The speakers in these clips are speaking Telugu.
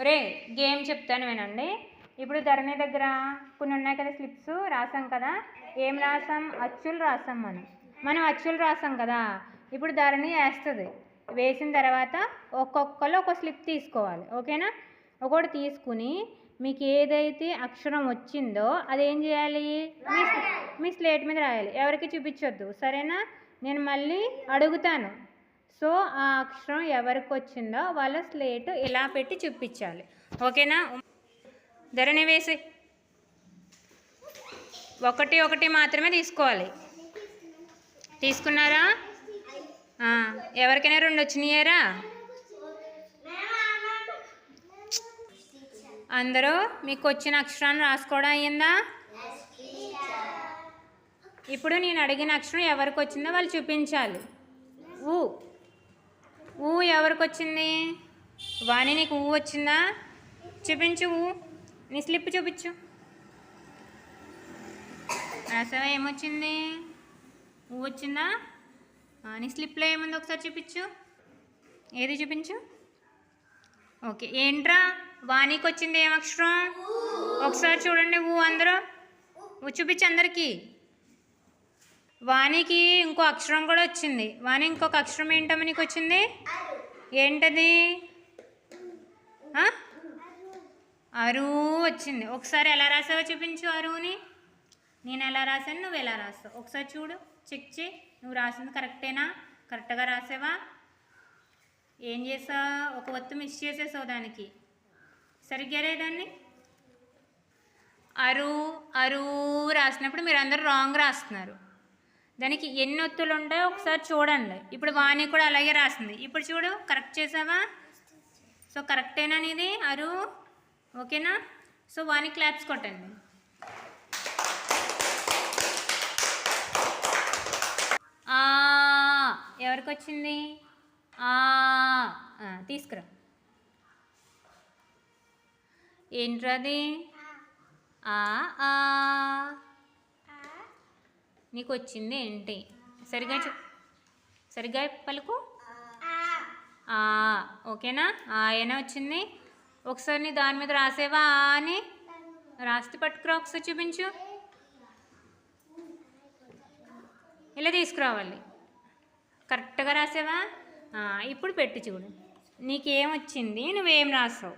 ఒరే గేమ్ చెప్తాను వినండి. ఇప్పుడు ధరణి దగ్గర కొన్ని ఉన్నాయి కదా స్లిప్స్ రాసాం కదా. ఏం రాసాం? అచ్చులు రాసాం మనం. మనం అచ్చులు రాసాం కదా. ఇప్పుడు ధరణి వేస్తుంది. వేసిన తర్వాత ఒక్కొక్కరు ఒక స్లిప్ తీసుకోవాలి. ఓకేనా? ఒకటి తీసుకుని మీకు ఏదైతే అక్షరం వచ్చిందో అదేం చేయాలి? మీ మీ స్లేట్ మీద రాయాలి. ఎవరికి చూపించొద్దు. సరేనా? నేను మళ్ళీ అడుగుతాను. సో ఆ అక్షరం ఎవరికి వచ్చిందో వాళ్ళ స్లేట్ ఇలా పెట్టి చూపించాలి. ఓకేనా? ధరణి వేసి. ఒకటి ఒకటి మాత్రమే తీసుకోవాలి. తీసుకున్నారా? ఎవరికైనా రెండు వచ్చినాయారా? అందరూ మీకు వచ్చిన అక్షరాన్ని రాసుకోవడం అయ్యిందా? ఇప్పుడు నేను అడిగిన అక్షరం ఎవరికి వచ్చిందో వాళ్ళు చూపించాలి. ఊ. ఊ ఎవరికి వచ్చింది వాణి నీకు ఊ వచ్చిందా? చూపించు ఊ. నీ స్లిప్ చూపించు. రాసావా ఏమొచ్చింది? ఊ వచ్చిందా? నీ స్లిప్లో ఏముంది ఒకసారి చూపించు. ఏది చూపించు? ఓకే ఏంట్రా? వాణికి వచ్చింది ఏం అక్షరం ఒకసారి చూడండి ఊ అందరూ. ఊ చూపించు అందరికీ. వాణికి ఇంకో అక్షరం కూడా వచ్చింది. వాణి ఇంకొక అక్షరం ఏంటమ్మా నీకు వచ్చింది? ఏంటది? అరు వచ్చింది. ఒకసారి ఎలా రాసావో చూపించు అరువుని. నేను ఎలా రాశాను? నువ్వు ఎలా రాస్తావు? ఒకసారి చూడు. చెక్ చేయి. నువ్వు రాసింది కరెక్టేనా? కరెక్ట్గా రాసావా? ఏం చేసావు? ఒక ఒత్తు మిస్ చేసేసావు దానికి. సరిగ్గా దాన్ని అరు అరు రాసినప్పుడు మీరు అందరూ రాంగ్ రాస్తున్నారు. దానికి ఎన్ని ఒత్తులు ఉంటాయో ఒకసారి చూడండి. ఇప్పుడు వాణి కూడా అలాగే రాసింది. ఇప్పుడు చూడు కరెక్ట్ చేసావా? సో కరెక్టేనా అనేది అరు ఓకేనా సో వాణి క్లాప్స్ కొట్టండి. ఆ ఎవరికి వచ్చింది ఆ తీసుకురా. ఏంట్రది ఆ ఆ. నీకు వచ్చింది ఏంటి? సరిగా చూ సరిగా పలుకు? ఆ. ఓకేనా? ఆయన వచ్చింది? ఒకసారి నీ దాని మీద రాసేవా? అని? రాస్తే పట్టుకురా ఒకసారి చూపించు. ఇలా తీసుకురావాలి. కరెక్ట్గా రాసావా? ఇప్పుడు పెట్టి చూడు. నీకేం వచ్చింది? నువ్వేం రాసావు?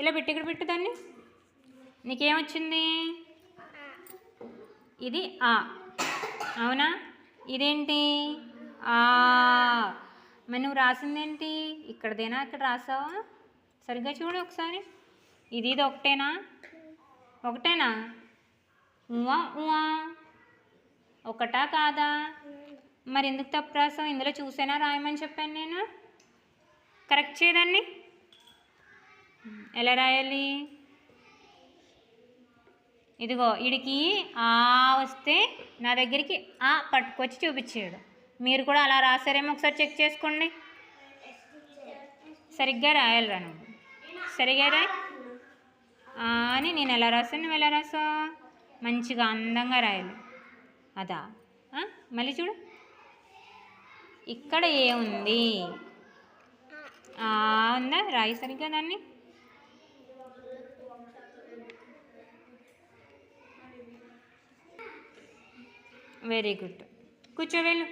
ఇలా పెట్టి ఇక్కడ పెట్టు దాన్ని. నీకేం వచ్చింది? ఇది ఆ. అవునా? ఇదేంటి? ఆ మరి నువ్వు రాసిందేంటి? ఇక్కడదేనా? ఇక్కడ రాసావా? సరిగ్గా చూడు ఒకసారి. ఇది ఇది ఒకటేనా? ఒకటేనా? ఉవా ఉవా ఒకటా కాదా? మరి ఎందుకు తప్పు రాసావు? ఇందులో చూసేనా రాయమని చెప్పాను నేను. కరెక్ట్ చేయదాన్ని ఎలా రాయాలి? ఇదిగో ఇడికి ఆ వస్తే నా దగ్గరికి ఆ పట్టుకొచ్చి చూపించాడు. మీరు కూడా అలా రాసారేమో ఒకసారి చెక్ చేసుకోండి. సరిగ్గా రాయాలిరా నువ్వు. సరిగా రాయి. అని నేను ఎలా రాసాను నువ్వు ఎలా రాసావు? మంచిగా అందంగా రాయాలి. అదా? మళ్ళీ చూడు. ఇక్కడ ఏముంది ఉందా? రాయి సరిగ్గా దాన్ని? वेरी गुड कुछ वेल